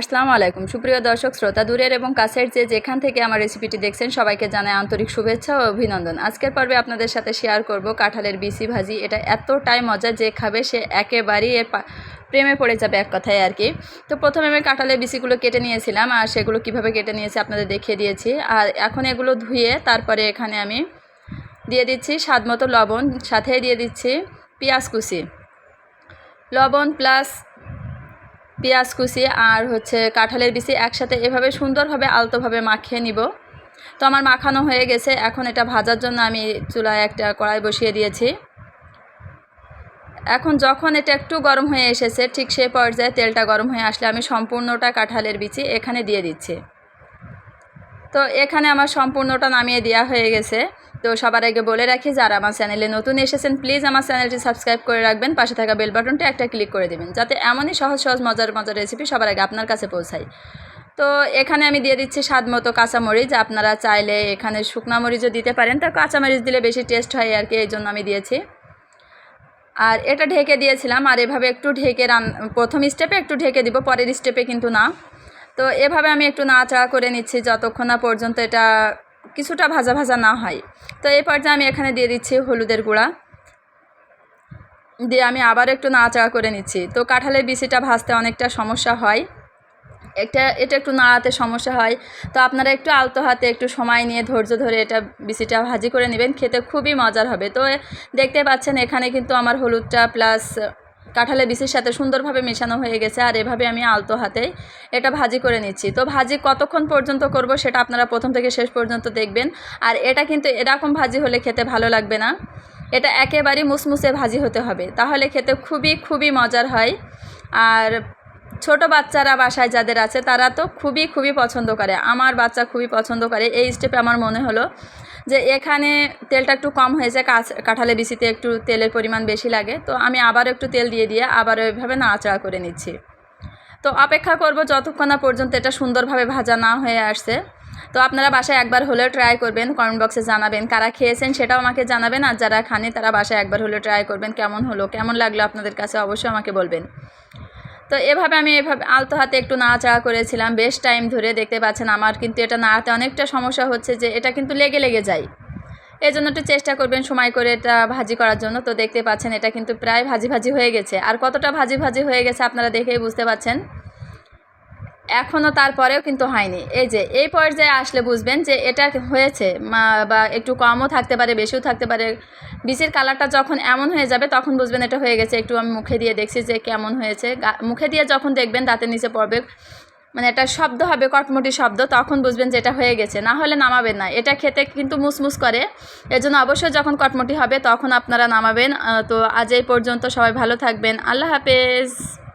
আসসালামু আলাইকুম। সুপ্রিয় দর্শক, শ্রোতা দূরের এবং কাছের যে যেখান থেকে আমার রেসিপিটি দেখছেন, সবাইকে জানায় আন্তরিক শুভেচ্ছা ও অভিনন্দন। আজকের পর্বে আপনাদের সাথে শেয়ার করব কাঁঠালের বিসি ভাজি। এটা এতটাই মজা যে খাবে সে একেবারেই এর প্রেমে পড়ে যাবে এক কথায় আর কি। তো প্রথমে আমি কাঁঠালের বিসিগুলো কেটে নিয়েছিলাম আর সেগুলো কীভাবে কেটে নিয়েছি আপনাদের দেখিয়ে দিয়েছি। আর এখন এগুলো ধুয়ে তারপরে এখানে আমি দিয়ে দিচ্ছি স্বাদ মতো লবণ, সাথে দিয়ে দিচ্ছি পেঁয়াজ কুচি। লবণ প্লাস পেঁয়াজ কুচি আর হচ্ছে কাঁঠালের বিচি একসাথে এভাবে সুন্দরভাবে আলতোভাবে মাখিয়ে নিব। তো আমার মাখানো হয়ে গেছে, এখন এটা ভাজার জন্য আমি চুলায় একটা কড়াই বসিয়ে দিয়েছি। এখন যখন এটা একটু গরম হয়ে এসেছে, ঠিক সেই পর্যায়ে তেলটা গরম হয়ে আসলে আমি সম্পূর্ণটা কাঁঠালের বিচি এখানে দিয়ে দিচ্ছি। তো এখানে আমার সম্পূর্ণটা নামিয়ে দেওয়া হয়ে গেছে। তো সবার আগে বলে রাখি, যারা আমার চ্যানেলে নতুন এসেছেন প্লিজ আমার চ্যানেলটি সাবস্ক্রাইব করে রাখবেন। পাশে থাকা বেল বাটনটা একটা ক্লিক করে দেবেন, যাতে এমনই সহজ সহজ মজার মজার রেসিপি সবার আগে আপনার কাছে পৌঁছায়। তো এখানে আমি দিয়ে দিচ্ছি স্বাদ মতো কাঁচামরিচ। আপনারা চাইলে এখানে শুকনা মরিচও দিতে পারেন। তো কাঁচামরিচ দিলে বেশি টেস্ট হয় আর কি, এই জন্য আমি দিয়েছি। আর এটা ঢেকে দিয়েছিলাম, আর এভাবে একটু ঢেকে রান প্রথম স্টেপে একটু ঢেকে দিব, পরের স্টেপে কিন্তু না। তো এভাবে আমি একটু নাড়াচাড়া করে নিচ্ছি যতক্ষণ না পর্যন্ত এটা কিছুটা ভাজা ভাজা না হয়। তো এই পর্যায়ে আমি এখানে দিয়ে দিচ্ছি হলুদের গুঁড়া। দিয়ে আমি আবার একটু নাড়াচাড়া করে নিচ্ছি। তো কাঁঠালের বিচিটা ভাজতে অনেকটা সমস্যা হয়। এটা এটা একটু নাড়াতে সমস্যা হয়। তো আপনারা একটু আলতো হাতে একটু সময় নিয়ে ধৈর্য ধরে এটা বিচিটা ভাজি করে নেবেন। খেতে খুবই মজার হবে। তো দেখতে পাচ্ছেন এখানে কিন্তু আমার হলুদটা প্লাস কাঁঠালের বিচির সাথে সুন্দরভাবে মেশানো হয়ে গেছে আর এভাবে আমি আলতো হাতে এটা ভাজি করে নিচ্ছি। তো ভাজি কতক্ষণ পর্যন্ত করব সেটা আপনারা প্রথম থেকে শেষ পর্যন্ত দেখবেন। আর এটা কিন্তু এরকম ভাজি হলে খেতে ভালো লাগবে না। এটা একেবারেই মুসমুসে ভাজি হতে হবে। তাহলে খেতে খুবই খুবই মজার হয়। আর ছোট বাচ্চারা বাসায় যাদের আছে তারা তো খুবই খুবই পছন্দ করে। আমার বাচ্চা খুবই পছন্দ করে। এই স্টেপে আমার মনে হলো যে এখানে তেলটা একটু কম হয়েছে কাঁঠালে বিচিতে একটু তেলের পরিমাণ বেশি লাগে। তো আমি আবার একটু তেল দিয়ে দিয়ে আবার ওইভাবে নাড়াচাড়া করে নিচ্ছি। তো অপেক্ষা করব যতক্ষণ না পর্যন্ত এটা সুন্দরভাবে ভাজা না হয়ে আসছে। তো আপনারা বাসায় একবার হলেও ট্রাই করবেন, কমেন্ট বক্সে জানাবেন। কারা খেয়েছেন সেটাও আমাকে জানাবেন, আর যারা খানে তারা বাসায় একবার হলেও ট্রাই করবেন, কেমন হলো, কেমন লাগল আপনাদের কাছে অবশ্যই আমাকে বলবেন। তো এভাবে আমি এভাবে আলতো হাতে একটু নাড়াচাড়া করেছিলাম। বেশ টাইম ধরে দেখতে পাচ্ছেন আমার কিন্তু এটা নাড়াতে অনেকটা সমস্যা হচ্ছে যে এটা কিন্তু লেগে লেগে যায়। এই জন্য একটু চেষ্টা করবেন সময় করে এটা ভাজি করার জন্য। তো দেখতে পাচ্ছেন এটা কিন্তু প্রায় ভাজি ভাজি হয়ে গেছে। আর কতটা ভাজি ভাজি হয়ে গেছে আপনারা দেখেই বুঝতে পাচ্ছেন। এখনও তারপরেও কিন্তু হয়নি। এই যে, এই পর্যায়ে আসলে বুঝবেন যে এটা হয়েছে বা একটু কমও থাকতে পারে, বেশিও থাকতে পারে। বীজের কালারটা যখন এমন হয়ে যাবে, তখন বুঝবেন এটা হয়ে গেছে। একটু আমি মুখে দিয়ে দেখছি যে কেমন হয়েছে। মুখে দিয়ে যখন দেখবেন দাঁতের নিচে পড়বে মানে একটা শব্দ হবে, কটমটি শব্দ, তখন বুঝবেন যে এটা হয়ে গেছে। না হলে নামাবেন না। এটা খেতে কিন্তু মুসমুস করে। এজন্য অবশ্যই যখন কটমটি হবে, তখন আপনারা নামাবেন। তো আজ এই পর্যন্ত সবাই ভালো থাকবেন। আল্লাহ হাফেজ।